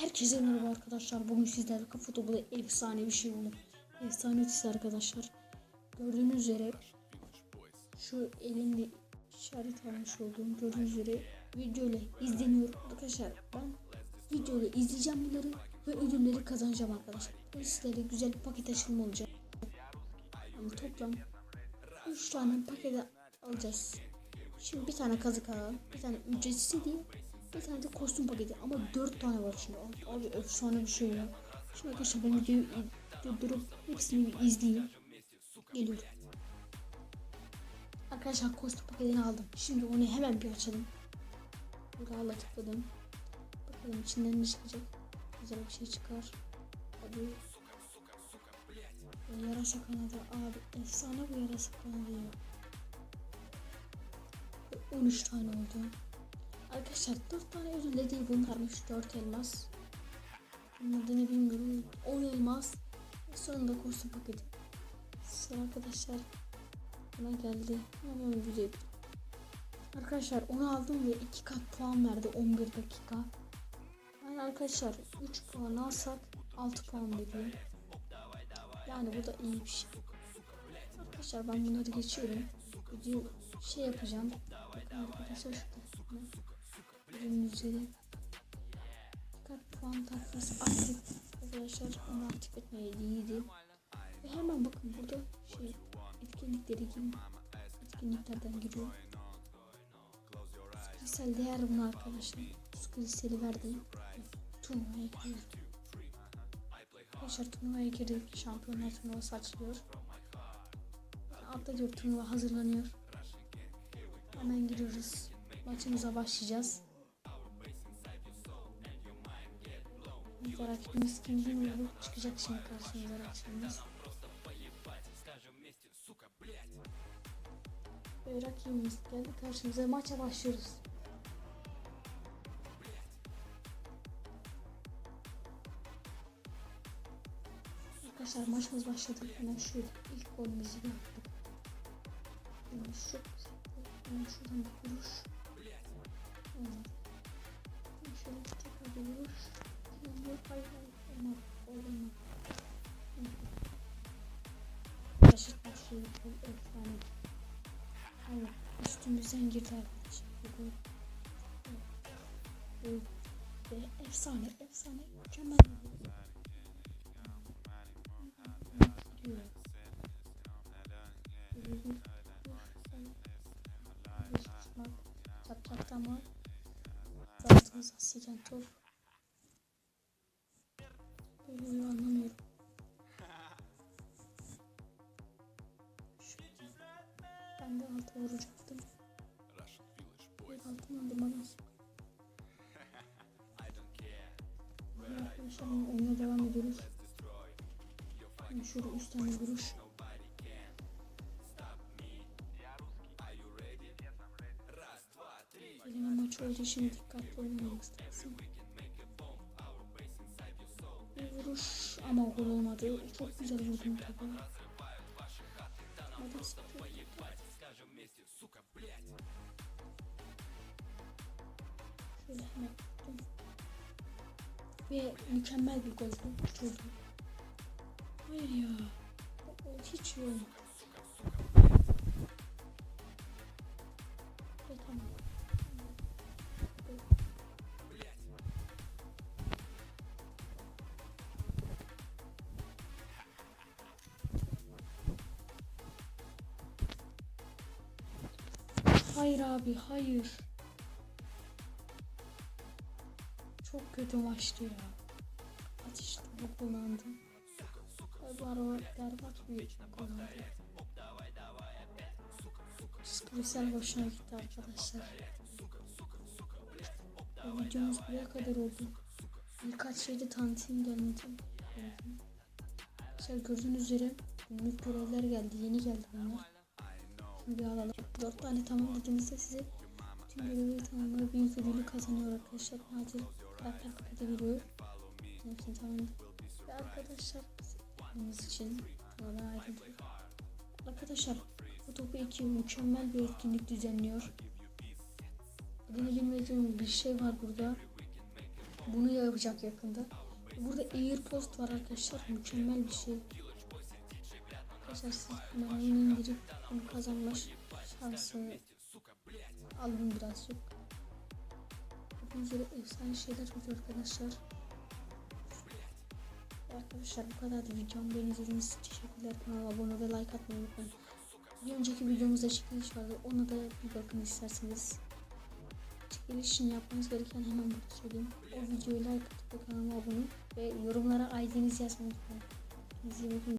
Herkese merhaba arkadaşlar. Bugün sizlerle kafa topu efsane bir şey buldum. Efsane ötesi arkadaşlar. Gördüğünüz üzere şu elimde işaret almış olduğum gördüğünüz üzere video izleniyor arkadaşlar. Ben video izleyeceğim bunları ve ödülleri kazanacağım arkadaşlar. Bu sizlere güzel bir paket açılımı olacak. Yani toplam 3 tane paket alacağız. Şimdi bir tane kazık alalım. Bir tane ücretsiz değil. Bir tane de kostüm paketi ama 4 tane var şimdi. Abi, abi efsane bir şey ya. Şimdi arkadaşlar ben videoyu durdurup hepsini bir izleyeyim. Geliyorum. Arkadaşlar kostüm paketini aldım. Şimdi onu hemen bir açalım. Burada hala tıkladım. Bakalım içinden ne çıkacak. Güzel bir şey çıkar. Ya Yarasa kanadı abi efsane bu yarasa kanadı ya. 13 tane oldu. Arkadaşlar 4 tane ödül değil bunlarmış 4 elmas. Bunun bilmiyorum. 10 elmas. Sonunda kostüm paketi. Sıra arkadaşlar buna geldi. Hemen videoyu Arkadaşlar onu aldım ve 2 kat puan verdi 11 dakika. Yani arkadaşlar 3 puan alsak 6 puan veriyor. Yani bu da iyi bir şey. Arkadaşlar ben bunları geçiyorum. Video şey yapacağım. Bakın arkadaşlar şurada. Üzeri. Dikkat puan takması aktif. Arkadaşlar onu aktif etmeye iyiydi. Ve hemen bakın burada şey etkinlikleri gibi etkinliklerden giriyor. Kristal değer bunu arkadaşlar. Kristali verdim. Turnuvaya giriyor. Arkadaşlar turnuvaya girdik. Şampiyonlar turnuvası açılıyor. Altta diyor turnuva hazırlanıyor. Hemen giriyoruz. Maçımıza başlayacağız. Bu rakibimiz kim bilmiyorum. Çıkacak şimdi karşımıza rakibimiz. Ve rakibimiz geldi karşımıza. Maça başlıyoruz. Arkadaşlar maçımız başladı. Hemen şöyle ilk golümüzü yaptık. Hemen şu Hemen şuradan bir vuruş. Evet. Hayır. Üstümüzden girdi arkadaşlar. Ve efsane efsane. Mükemmel. ama Zaten sıcak top. Böyle anlamıyorum. Ben de alta vuracaktım. Bir altın aldım. Evet Arkadaşlar oyuna devam ediyoruz. Şimdi şöyle üst tane vuruş. Elime maç olduğu için dikkatli olmamız lazım. Bir vuruş ama gol olmadı. Çok güzel vurdum topu. Şöyle hemen tuttum. Ve mükemmel bir gol oldu. Hayır ya. Hiç iyi olmadı. Hayır abi hayır. Çok kötü maçtı ya. Kullandım. Bu araba berbat bir kullandı. Sprisel hoşuna gitti arkadaşlar. Bu videomuz buraya kadar oldu. Birkaç şeyde tanıtayım gelmedi. Arkadaşlar gördüğünüz üzere günlük görevler geldi. Yeni geldi bunlar. Bir alalım. 4 tane tamamladığımızda size tüm görevleri tamamlayıp büyük ödülü kazanıyor arkadaşlar. Nadir karakter paketi veriyor. Hepsini tamamladık. Ve arkadaşlar bizim için bana ayrıldı. Arkadaşlar bu topu 2 mükemmel bir etkinlik düzenliyor. Adını bilmediğim bir şey var burada. Bunu yapacak yakında. Burada AirPost var arkadaşlar. Mükemmel bir şey. Hemen oyunu indirip bunu kazanma şansını alın birazcık. Hepiniz öyle efsane şeyler oluyor arkadaşlar. Arkadaşlar bu kadar videom. Beni izlediğiniz için teşekkürler. Kanala abone ve like atmayı unutmayın. Bir önceki videomuzda çekiliş vardı. Ona da bir bakın isterseniz. Çekilişini yapmanız gereken hemen burada söyleyeyim. O videoyu like atıp kanalıma abone ve yorumlara ID'nizi yazmayı unutmayın. Bakın.